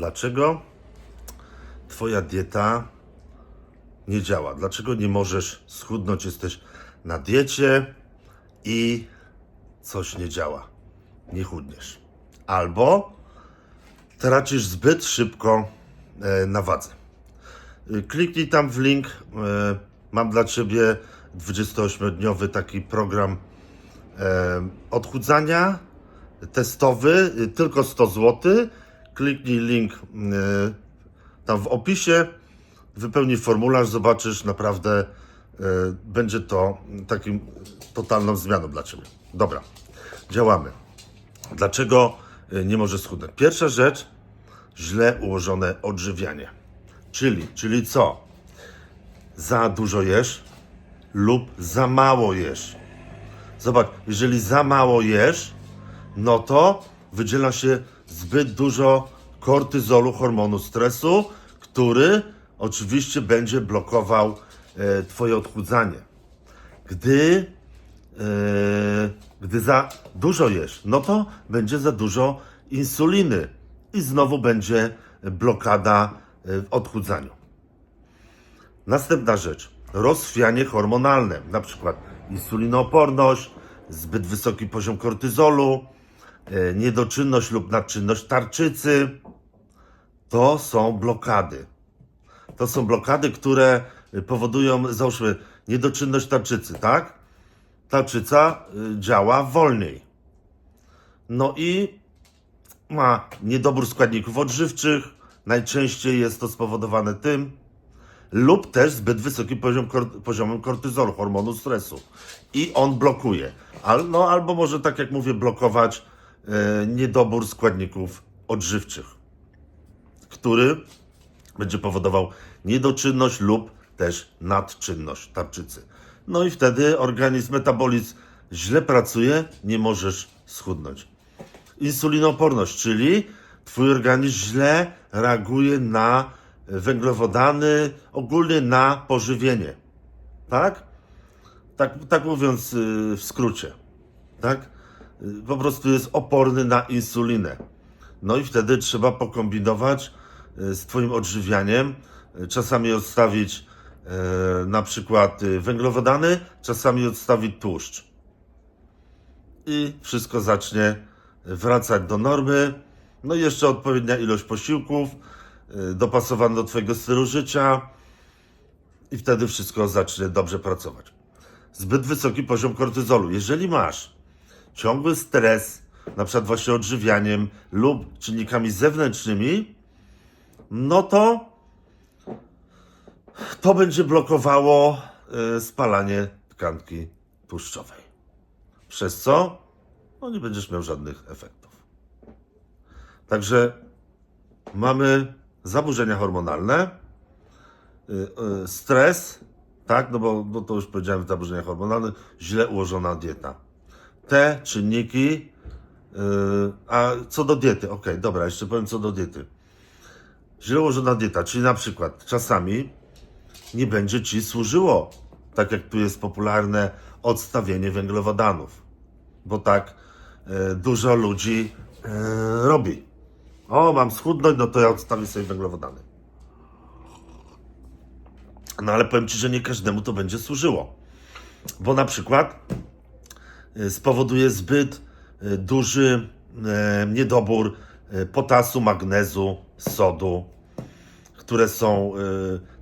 Dlaczego Twoja dieta nie działa? Dlaczego nie możesz schudnąć? Jesteś na diecie i coś nie działa. Nie chudniesz. Albo tracisz zbyt szybko e, na wadze. Kliknij tam w link. e, Mam dla Ciebie 28-dniowy taki program e, odchudzania testowy, tylko 100 zł. Kliknij link y, tam w opisie, wypełnij formularz, zobaczysz, naprawdę y, będzie to takim totalną zmianą dla Ciebie. Dobra, działamy. Dlaczego y, nie możesz schudnąć? Pierwsza rzecz, źle ułożone odżywianie. Czyli, czyli co? Za dużo jesz lub za mało jesz. Zobacz, jeżeli za mało jesz, no to wydziela się zbyt dużo kortyzolu, hormonu stresu, który oczywiście będzie blokował e, Twoje odchudzanie. Gdy, e, gdy za dużo jesz, no to będzie za dużo insuliny i znowu będzie blokada e, w odchudzaniu. Następna rzecz. Rozchwianie hormonalne, na przykład insulinooporność, zbyt wysoki poziom kortyzolu, niedoczynność lub nadczynność tarczycy. To są blokady. To są blokady, które powodują, załóżmy, niedoczynność tarczycy, tak? Tarczyca y, działa wolniej. No i ma niedobór składników odżywczych. Najczęściej jest to spowodowane tym, lub też zbyt wysokim poziom, poziomem kortyzolu, hormonu stresu. I on blokuje. Al, no, albo może, tak jak mówię, blokować e, niedobór składników odżywczych, który będzie powodował niedoczynność lub też nadczynność tarczycy. No i wtedy organizm, metabolizm źle pracuje, nie możesz schudnąć. Insulinoporność, czyli twój organizm źle reaguje na węglowodany, ogólnie na pożywienie. Tak? Tak, tak mówiąc yy, w skrócie. Tak? Po prostu jest oporny na insulinę. No i wtedy trzeba pokombinować yy, z Twoim odżywianiem. Yy, Czasami odstawić yy, na przykład węglowodany, czasami odstawić tłuszcz. I wszystko zacznie wracać do normy. No i jeszcze odpowiednia ilość posiłków, dopasowana do Twojego stylu życia i wtedy wszystko zacznie dobrze pracować. Zbyt wysoki poziom kortyzolu. Jeżeli masz ciągły stres, na przykład właśnie odżywianiem lub czynnikami zewnętrznymi, no to to będzie blokowało e, spalanie tkanki tłuszczowej. Przez co no nie będziesz miał żadnych efektów. Także mamy zaburzenia hormonalne, y, y, stres, tak, no bo no to już powiedziałem, zaburzenia hormonalne, źle ułożona dieta. Te czynniki, y, a co do diety, okej, dobra, jeszcze powiem co do diety. Źle dieta, czyli na przykład czasami nie będzie ci służyło, tak jak tu jest popularne odstawienie węglowodanów, bo tak y, dużo ludzi y, robi. O, mam schudnąć, no to ja odstawię sobie węglowodany. No ale powiem Ci, że nie każdemu to będzie służyło. Bo na przykład spowoduje zbyt y, duży e, niedobór e, potasu, magnezu, sodu, które są e,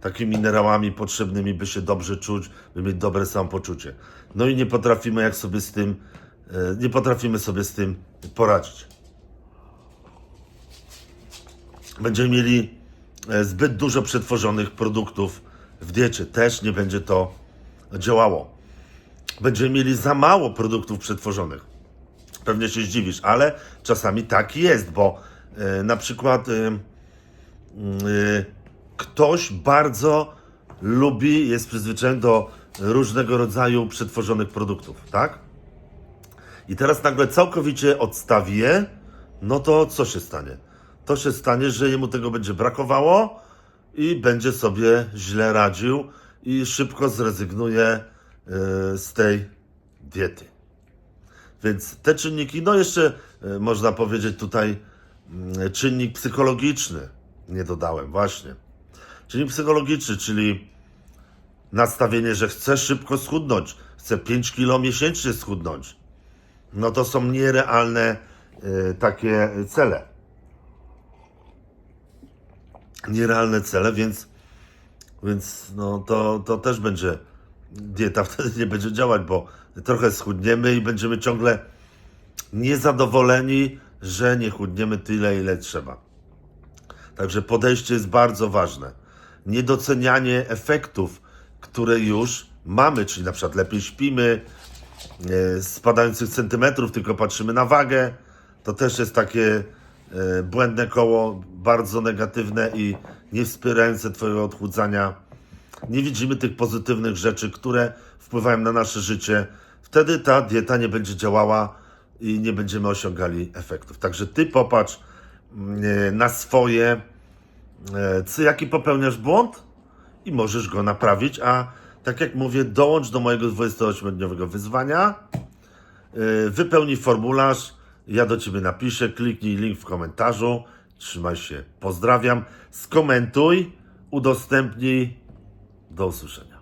takimi minerałami potrzebnymi, by się dobrze czuć, by mieć dobre samopoczucie. No i nie potrafimy jak sobie z tym, e, nie potrafimy sobie z tym poradzić. Będziemy mieli e, zbyt dużo przetworzonych produktów w diecie. Też nie będzie to działało. Będziemy mieli za mało produktów przetworzonych. Pewnie się zdziwisz, ale czasami tak jest, bo e, na przykład e, e, ktoś bardzo lubi, jest przyzwyczajony do różnego rodzaju przetworzonych produktów, tak? I teraz nagle całkowicie odstawi je, no to co się stanie? To się stanie, że jemu tego będzie brakowało i będzie sobie źle radził i szybko zrezygnuje z tej diety. Więc te czynniki, no jeszcze e, można powiedzieć tutaj mm, czynnik psychologiczny. Nie dodałem, właśnie. Czynnik psychologiczny, czyli nastawienie, że chcę szybko schudnąć, chcę 5 kilo miesięcznie schudnąć. No to są nierealne y, takie cele. Nierealne cele, więc, więc no to, to też będzie dieta wtedy nie będzie działać, bo trochę schudniemy i będziemy ciągle niezadowoleni, że nie chudniemy tyle, ile trzeba. Także podejście jest bardzo ważne. Niedocenianie efektów, które już mamy, czyli na przykład lepiej śpimy, e, spadających centymetrów, tylko patrzymy na wagę, to też jest takie e, błędne koło, bardzo negatywne i nie wspierające Twojego odchudzania. Nie widzimy tych pozytywnych rzeczy, które wpływają na nasze życie. Wtedy ta dieta nie będzie działała i nie będziemy osiągali efektów. Także Ty popatrz mm, e, na swoje, e, jaki popełniasz błąd i możesz go naprawić, a tak jak mówię, dołącz do mojego 28-dniowego wyzwania, Yy, wypełnij formularz, ja do Ciebie napiszę, kliknij link w komentarzu, trzymaj się, pozdrawiam, skomentuj, udostępnij, do usłyszenia.